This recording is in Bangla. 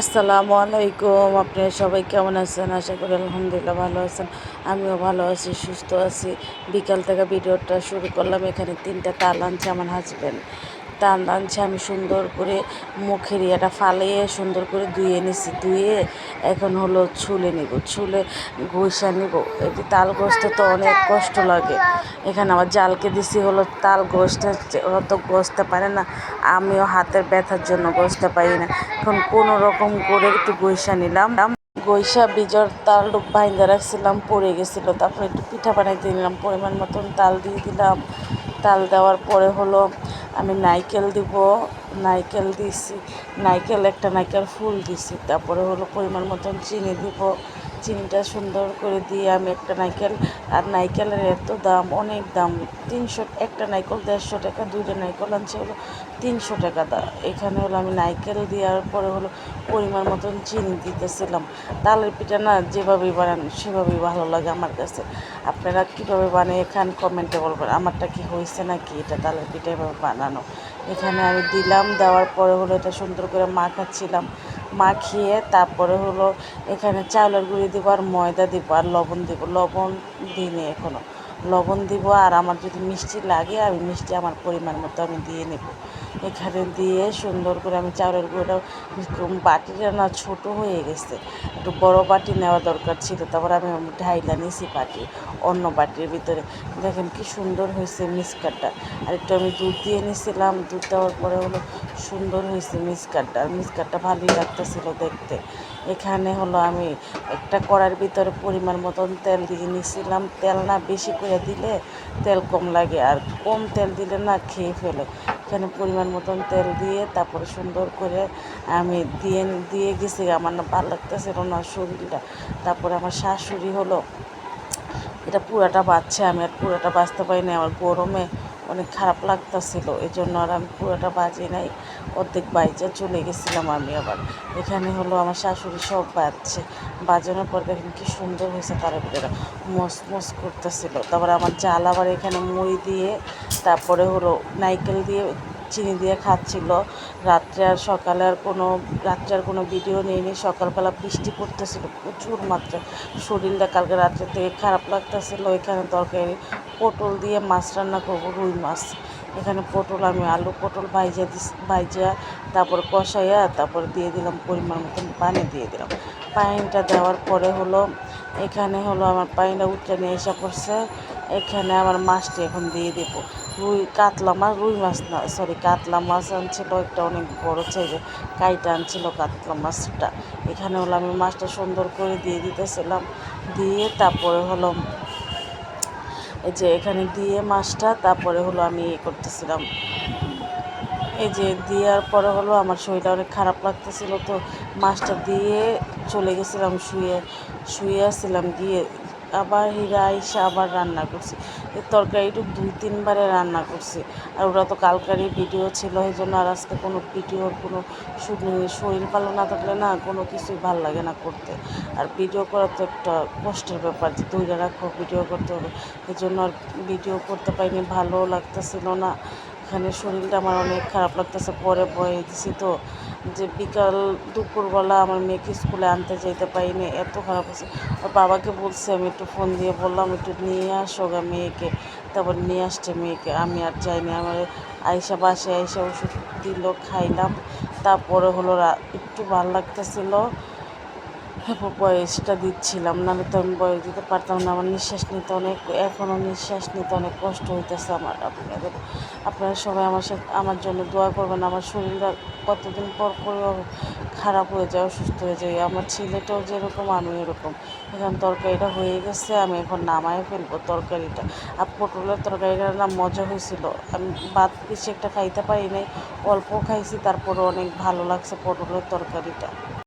আসসালামু আলাইকুম আপনারা সবাই কেমন আছেন? আশা করি আলহামদুলিল্লাহ ভালো আছেন। আমিও ভালো আছি, সুস্থ আছি। বিকাল থেকে ভিডিওটা শুরু করলাম। এখানে তিনটা তাল আনছে আমার হাজব্যান্ড তাল আনছে আমি সুন্দর করে মুখের ইয়েটা ফালিয়ে সুন্দর করে ধুয়ে নিছি, ধুয়ে এখন হলো ছুলে নিব, ছুলে ঘষা নিব। এই তাল গোছতে তো অনেক কষ্ট লাগে। এখানে আমার জালকে দিছি হলো তাল গোছতে অত গোছতে পারে না। আমিও হাতের ব্যথার জন্য গোছতে পারি না। এখন কোনো রকম করে একটু গৈসা নিলাম। গৈসা বীজর তাল বাইন্দা রাখছিলাম, পড়ে গেছিল। তারপরে একটু পিঠা বানাইতে নিলাম, পরিমাণ মতন তাল দিয়ে দিলাম। তাল দেওয়ার পরে হলো আমি নাইকেল দিব, নাইকেল দিছি, নাইকেল একটা নাইকেল ফুল দিছি, তারপরে হলো পরিমাণ মতন চিনি দিব চিনিটা সুন্দর করে দিয়ে আমি একটা নাইকেল, আর নাইকেলের এত দাম, অনেক দাম। তিনশো, একটা নাইকেল দেড়শো টাকা, দুইটা নাইকেল আনছে হলো তিনশো টাকা দা। এখানে হলো আমি নাইকেল দেওয়ার পরে হলো পরিমাণ মতন চিনি দিতেছিলাম। তালের পিঠা না যেভাবেই বানান, সেভাবেই ভালো লাগে আমার কাছে। আপনারা কীভাবে বানিয়ে খান কমেন্টে বলবেন, আমারটা কি হয়েছে নাকি? এটা তালের পিঠা এভাবে বানানো। এখানে আমি দিলাম, দেওয়ার পরে হলো এটা সুন্দর করে মাখাচ্ছিলাম। মাখিয়ে তারপরে হলো এখানে চাউলের গুঁড়ি দিব আর ময়দা দিব আর লবণ দিব। লবণ দিইনি এখনও লবণ দিব আর আমার যদি মিষ্টি লাগে, আমি মিষ্টি আমার পরিমাণ মতো আমি দিয়ে নেব। এখানে দিয়ে সুন্দর করে আমি চাউলের গুঁড়োটা বাটিটা না ছোটো হয়ে গেছে। একটু বড় বাটি নেওয়া দরকার ছিল, তারপর আমি ঢাইলা নিয়েছি বাটি, অন্য বাটির ভিতরে। দেখেন কি সুন্দর হয়েছে মিসকাটটা আর একটু আমি দুধ দিয়ে নিয়েছিলাম, দুধ দেওয়ার পরে হলো সুন্দর হয়েছে মিসকাটটা মিসকাটটা ভালোই লাগতেছিল দেখতে। এখানে হলো আমি একটা কড়ার ভিতরে পরিমাণ মতন তেল দিয়ে নিয়েছিলাম তেল না বেশি করে দিলে তেল কম লাগে আর কম তেল দিলে না খেয়ে ফেলে। এখানে পরিমাণ মতন তেল দিয়ে তারপরে সুন্দর করে আমি দিয়ে দিয়ে গেছি। আমার না ভালো লাগতেছিল না শরীরটা। তারপরে আমার শাশুড়ি হলো, এটা পুরাটা বাজছে আমি আর পুরাটা বাজতে পারিনি। আমার গরমে অনেক খারাপ লাগতেছিল এই জন্য আর আমি পুরোটা বাজি নাই, অর্ধেক বাইজা চলে গেছিলাম আমি আবার। এখানে হলো আমার শাশুড়ি সব বাজছে, বাজানোর পর দেখেন কি সুন্দর হয়েছে তারা ভিতরে মস মস করতেছিল। তারপরে আমার জাল আবার এখানে মুড়ি দিয়ে, তারপরে হলো নাইকেল দিয়ে চিনি দিয়ে খাচ্ছিল। রাত্রে আর সকালে আর কোনো, রাত্রে আর কোনো ভিডিও নিইনি। সকালবেলা বৃষ্টি পড়তেছিল প্রচুর মাত্রায়। শরীরটা কালকে রাত্রে থেকে খারাপ লাগতেছিল এখানে তরকারি, পটল দিয়ে মাছ রান্না করব, রুই মাছ। এখানে পটল আমি আলু পটল ভাইজা দিস, ভাইজা, তারপর কষাইয়া তারপর দিয়ে দিলাম পরিমাণ মতন পানি দিয়ে দিলাম। পানিটা দেওয়ার পরে হলো, এখানে হলো আমার পানিটা উঠে নিয়ে এসে পড়ছে। এখানে আমার মাছটি এখন দিয়ে দেবো। রুই, কাতলা মাছ, রুই মাছ না সরি কাতলা মাছ আনছিল একটা অনেক বড় সাইজের কাইটা আনছিল কাতলা মাছটা। এখানে হলো আমি মাছটা সুন্দর করে দিয়ে দিতেছিলাম, দিয়ে তারপরে হলো এই যে এখানে দিয়ে মাছটা, তারপরে হলো আমি ইয়ে করতেছিলাম। এই যে দেওয়ার পরে হলো আমার শরীরটা অনেক খারাপ লাগতেছিল তো মাছটা দিয়ে চলে গেছিলাম, শুয়ে শুয়ে আসছিলাম গিয়ে আবার হীরা আইসা আবার রান্না করছি। এই তরকারিটু দুই, তিনবারে রান্না করছি। আর ওরা তো কালকারই ভিডিও ছিল এই জন্য আর আজকে কোনো ভিডিওর কোনো শরীর ভালো না থাকলে না কোনো কিছুই ভালো লাগে না করতে। আর ভিডিও করা তো একটা কষ্টের ব্যাপার যে ধৈর্য রাখো, ভিডিও করতে হবে। এই জন্য আর ভিডিও করতে পারিনি, ভালোও লাগতেছিল না। এখানে শরীরটা আমার অনেক খারাপ লাগতেছে, পরে বয়ে দিছি তো। যে বিকাল দুপুরবেলা আমার মেয়েকে স্কুলে আনতে যেতে পারিনি, এত খারাপ হয়েছে। ওর বাবাকে বলছি, আমি একটু ফোন দিয়ে বললাম, একটু নিয়ে আসো গা মেয়েকে। তারপর নিয়ে আসছে মেয়েকে। আমি আর যাইনি। আমার আইসা বাসে আইসা ওষুধ দিল, খাইলাম। তারপরে হলো একটু ভালো লাগতেছিলো। বয়সটা দিচ্ছিলাম, নাহলে তো আমি বয়স দিতে পারতাম না। আমার নিঃশ্বাস নিতে অনেক এখনও নিঃশ্বাস নিতে অনেক কষ্ট হইতেছে আমার। আপনাদের, আপনারা সবাই আমার সাথে, আমার জন্য দোয়া করবেন। আমার শরীরটা কতদিন পর পরেও খারাপ হয়ে যায়, অসুস্থ হয়ে যায়, আমার ছেলেটাও যেরকম আমি এরকম। এখন তরকারিটা হয়ে গেছে, আমি এখন নামায় ফেলব তরকারিটা। আর পটলের তরকারিটা না মজা হয়েছিল। আমি ভাত বেশি একটা খাইতে পারি নাই, অল্প খাইছি তারপরে অনেক ভালো লাগছে পটলের তরকারিটা।